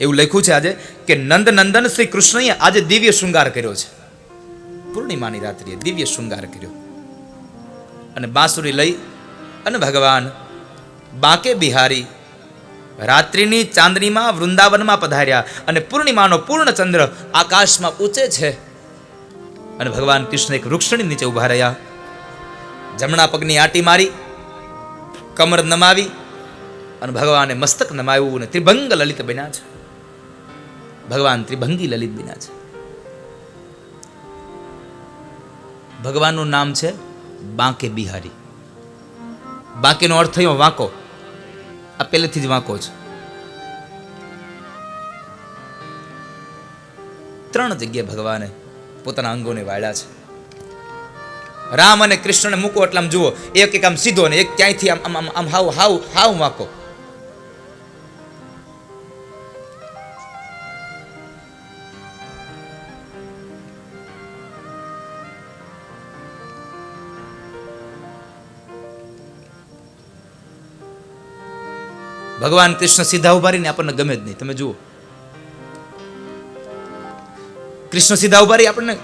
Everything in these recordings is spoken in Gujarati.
એવું લખ્યું છે આજે કે નંદ નંદન શ્રી કૃષ્ણએ આજે દિવ્ય શૃંગાર કર્યો છે. પૂર્ણિમાની રાત્રિએ દિવ્ય શૃંગાર કર્યો. અને બાંસુરી લઈ અને ભગવાન બાંકે બિહારી રાત્રિની ચાંદનીમાં વૃંદાવનમાં પધાર્યા અને પૂર્ણિમાનો પૂર્ણ ચંદ્ર આકાશમાં ઊંચે છે. અને ભગવાન કૃષ્ણ એક વૃક્ષની નીચે ઊભા રહ્યા. જમણા પગની આંટી મારી, કમર નમાવી અને ભગવાને મસ્તક નમાવ્યું અને ત્રિભંગ લલિત બન્યા છે. ભગવાન ત્રિભંગી લલિત બીના છે. ભગવાનનું નામ છે બાંકે બિહારી. બાંકેનો અર્થ થયો વાંકો. આ પહેલેથી જ વાંકો છે. ત્રણ જગ્યાએ ભગવાને પોતાના અંગોને વાળ્યા છે. રામ અને કૃષ્ણને મૂકો એટલે આમ જુઓ, એક એક આમ સીધો ને એક ક્યાંયથી આમ આમ આમ હાવ હાવ હાવ વાંકો. ભગવાન કૃષ્ણ સીધા ઊભા રહીને આપણને ગમે જ નહીં. તમે જુઓ. કૃષ્ણ સીધા ઊભા રહી આપણને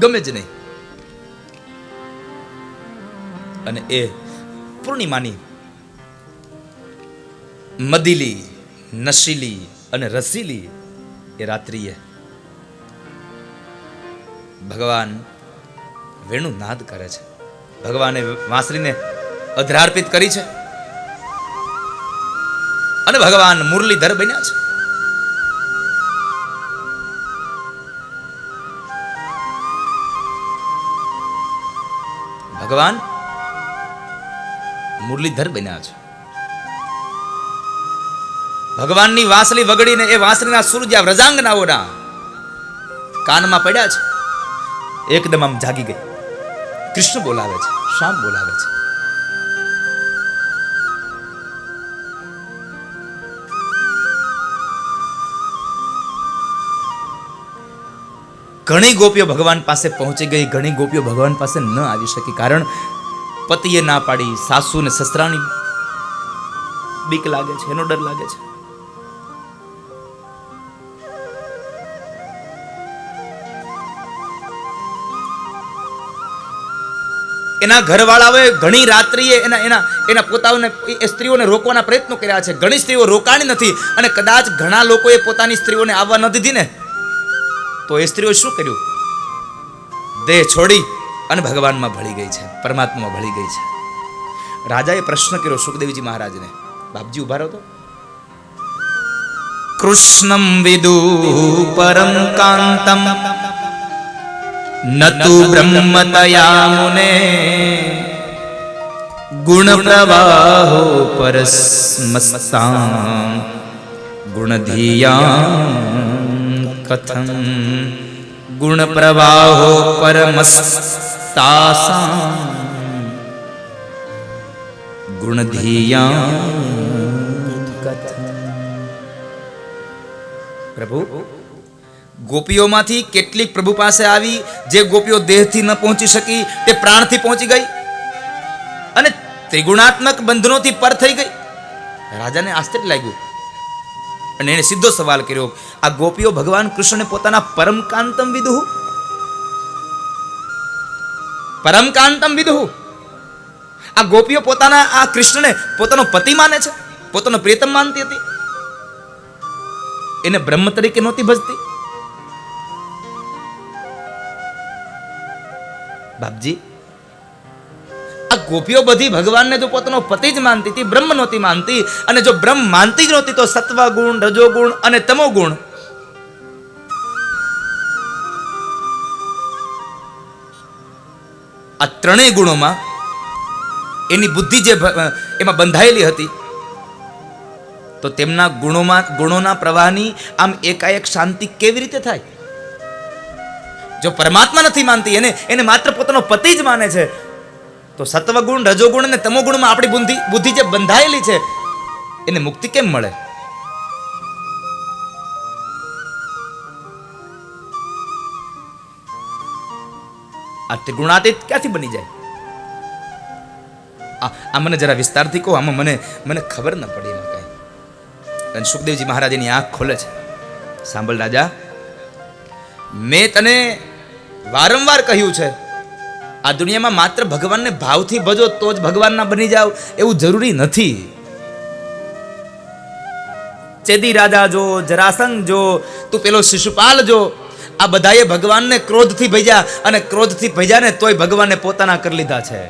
ગમે જ નહીં. અને એ પૂર્ણિમાની મદીલી, નશીલી અને રસીલી એ રાત્રિએ ભગવાન વેણુ નાદ કરે છે. ભગવાને વાંસળીને અધરાર્પિત કરી છે. અને ભગવાન મુરલીધર બન્યા છે. ભગવાન મુરલીધર બન્યા છે. ભગવાનની વાંસળી વગડીને એ વાંસળીના સુર જ્યાં વ્રજાંગનાઓના કાનમાં પડ્યા છે. એકદમ આમ જાગી ગઈ. કૃષ્ણ બોલાવે છે, શ્યામ બોલાવે છે. ઘણી ગોપીઓ ભગવાન પાસે પહોંચી ગઈ, ઘણી ગોપીઓ ભગવાન પાસે ન આવી શકી. કારણ પતિએ ના પાડી, સાસુ ને સસરાની બીક લાગે છે, એનો ડર લાગે છે. એના ઘરવાળાઓએ ઘણી રાત્રિએ એના એના એના પોતાઓને, એ સ્ત્રીઓને રોકવાના પ્રયત્નો કર્યા છે. ઘણી સ્ત્રીઓ રોકાણી નથી અને કદાચ ઘણા લોકોએ પોતાની સ્ત્રીઓને આવવા ન દીધી ને? તો એ સ્ત્રીઓ શું કર્યું? દેહ છોડી અને ભગવાનમાં ભળી ગઈ છે, પરમાત્મામાં ભળી ગઈ છે. રાજાએ પ્રશ્ન કર્યો સુખદેવજી મહારાજને, બાપજી, ઊભા રહો તો. કૃષ્ણમ વિદુ પરમ કાંતમ, નતુ બ્રહ્મતયા મુને, ગુણ પ્રવાહો પરસ્મસ્તામ ગુણધિયા પ્રવાહો પરમસ્તાસામ ગુણધિયા કથમ પ્રભુ ગોપીઓમાંથી કેટલીક પ્રભુ પાસે આવી જે ગોપીઓ દેહથી ન પહોંચી શકી, તે પ્રાણથી પહોંચી ગઈ અને ત્રિગુણાત્મક બંધનોથી પર થઈ ગઈ. રાજાને આશ્ચર્ય લાગ્યું અને એને સીધો સવાલ કર્યો, આ ગોપીઓ ભગવાન કૃષ્ણને પોતાના પરમકાંતમ વિદુ પરમકાંતમ વિદુ આ ગોપીઓ પોતાના, આ કૃષ્ણને પોતાનો પતિ માને છે? પોતાનો પ્રિયતમ માનતી હતી? એને બ્રહ્મ તરીકે નહોતી ભજતી? બાપજી આ ગોપીઓ બધી ભગવાનને જો પોતાનો પતિ જ માનતી હતી, બ્રહ્મ નહોતી માનતી, અને જો બ્રહ્મ માનતી જ નહોતી તો સત્વ ગુણ રજો અને તમો ગુણ આ ત્રણેય ગુણોમાં એની બુદ્ધિ જે એમાં બંધાયેલી હતી, તો તેમના ગુણોમાં, ગુણોના પ્રવાહની આમ એકાએક શાંતિ કેવી રીતે થાય? જો પરમાત્મા નથી માનતી, એને એને માત્ર પોતાનો પતિ જ માને છે તો સત્વગુણ, રજોગુણ અને તમોગુણમાં આપણી બુદ્ધિ બુદ્ધિ જે બંધાયેલી છે, એને મુક્તિ કેમ મળે? આ ત્રિગુણાતીત ક્યાંથી બની જાય? આ મને જરા વિસ્તારથી કહો, આમાં મને મને ખબર ન પડી એમાં કાંઈ. અને સુખદેવજી મહારાજની આંખ ખોલે છે. સાંભળ રાજા, મેં તને વારંવાર કહ્યું છે આ દુનિયામાં માત્ર ભગવાનને ભાવથી ભજો તો જ ભગવાનના બની જાવ એવું જરૂરી નથી. ચેદી રાજા જો, જરાસંઘ જો તું પેલો શિશુપાલ જો, આ બધાએ ભગવાનને ક્રોધથી ભજ્યા અને ક્રોધથી ભજ્યા ને તોય ભગવાને પોતાના કરી લીધા છે.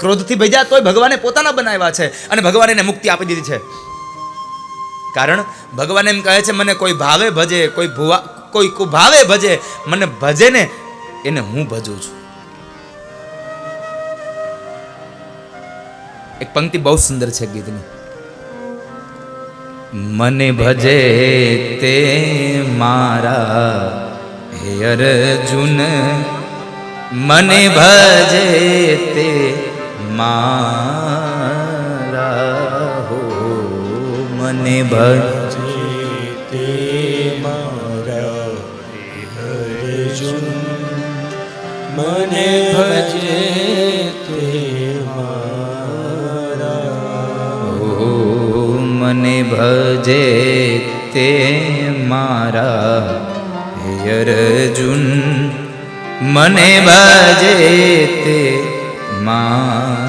ક્રોધથી ભજ્યા તોય ભગવાને પોતાના બનાવ્યા છે અને ભગવાને એને મુક્તિ આપી દીધી છે. કારણ ભગવાન એમ કહે છે, મને કોઈ ભાવે ભજે, કોઈ ભુવા, કોઈ કુભાવે ભજે, મને ભજે ને એને હું ભજું છું. એક પંક્તિ બહુ સુંદર છે ગીતની. મને ભજે તે મારા હે અર્જુન, મને ભજે તે મારા હો, મને ભજે તે મને ભજે તે મારા. મને ભજે તે મારા. હે અર્જુન મને ભજે તે મારા.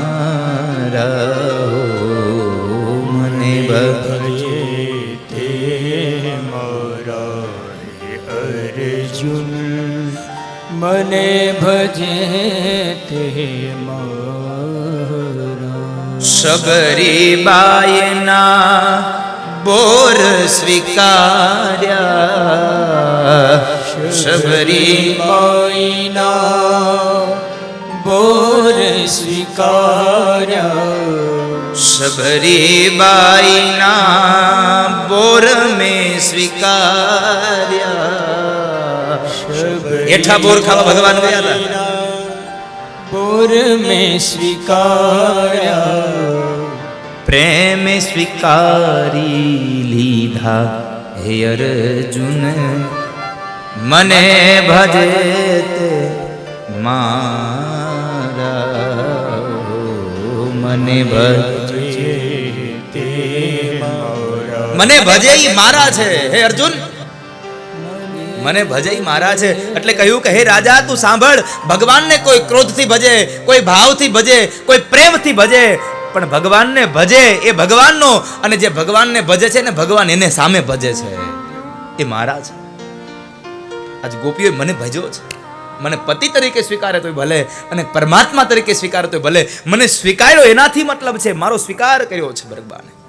શબરી બાયના બોર સ્વીકાર્યા. શબરી માઈના બોર સ્વીકાર્યા. શબરી બાઈના બોર મેં સ્વીકાર્યા. હેઠા બોર ખાવા ભગવાન ગયા હતા. બોર મેં સ્વીકાર્યા પ્રેમ સ્વીકારી લીધા હે અર્જુન મને ભજે મારા મને ભજે મને ભજે મારા છે હે અર્જુન મને ભજે ઈ મારા છે. એટલે કહ્યું કે, હે રાજા, તું સાંભળ. ભગવાનને કોઈ ક્રોધથી ભજે, કોઈ ભાવથી ભજે, કોઈ પ્રેમથી ભજે. પણ ભગવાનને ભજે એ ભગવાનનો. અને જે ભગવાનને ભજે છે ને, ભગવાન એને સામે ભજે છે. એ મારા છે. આજ ગોપીઓએ મને ભજ્યો છે. મને પતિ તરીકે સ્વીકારે તોય ભલે, અને પરમાત્મા તરીકે સ્વીકારે તોય ભલે. મને સ્વીકાર્યો એનાથી મતલબ છે, મારો સ્વીકાર કર્યો છે ભગવાને.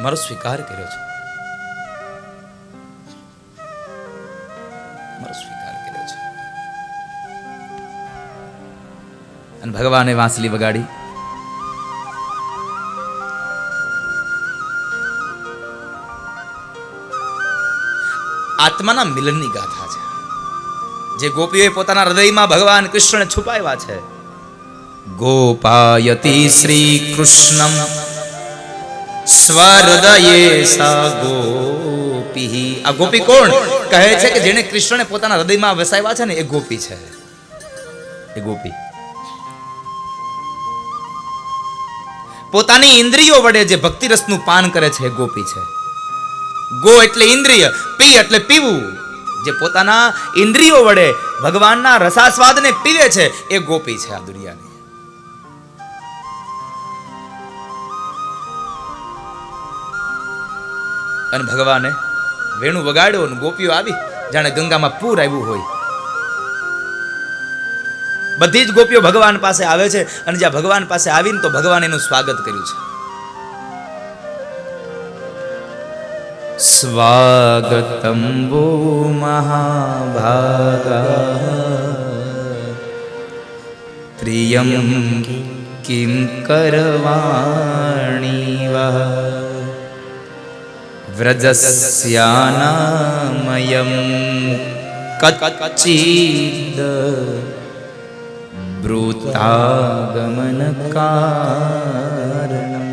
મારો સ્વીકાર કર્યો છે. અને ભગવાને વાંસલી વગાડી. આત્માના મિલનની ગાથા છે. જે ગોપીઓએ પોતાના હૃદયમાં ભગવાન કૃષ્ણને છુપાવ્યા છે. ગોપાયતી શ્રી કૃષ્ણમ. સ્વહૃદયે સા ગોપી. આ ગોપી કોણ? કહે છે કે જેને કૃષ્ણને પોતાના હૃદયમાં વસાવ્યા છે ને, એ ગોપી છે. એ ગોપી. પોતાની ઇન્દ્રિયો વડે જે ભક્તિ રસનું પાન કરે છે, એ ગોપી છે. ગો એટલે ઇન્દ્રિય, પી એટલે પીવું. જે પોતાના ઇન્દ્રિયો વડે ભગવાનના રસાસ્વાદને પીવે છે, એ ગોપી છે આ દુનિયાની. અને ભગવાને વેણુ વગાડ્યો અને ગોપીઓ આવી, જાણે ગંગામાં પૂર આવ્યું હોય. બધી જ ગોપીઓ ભગવાન પાસે આવે છે અને જ્યાં ભગવાન પાસે આવીને તો ભગવાન એનું સ્વાગત કર્યું છે. સ્વાગતમ વો મહાભાગા. પ્રિયમ કિમ કરવાણી વા. व्रजस्यानामयं कच्चिद् ब्रूतागमनकारणम्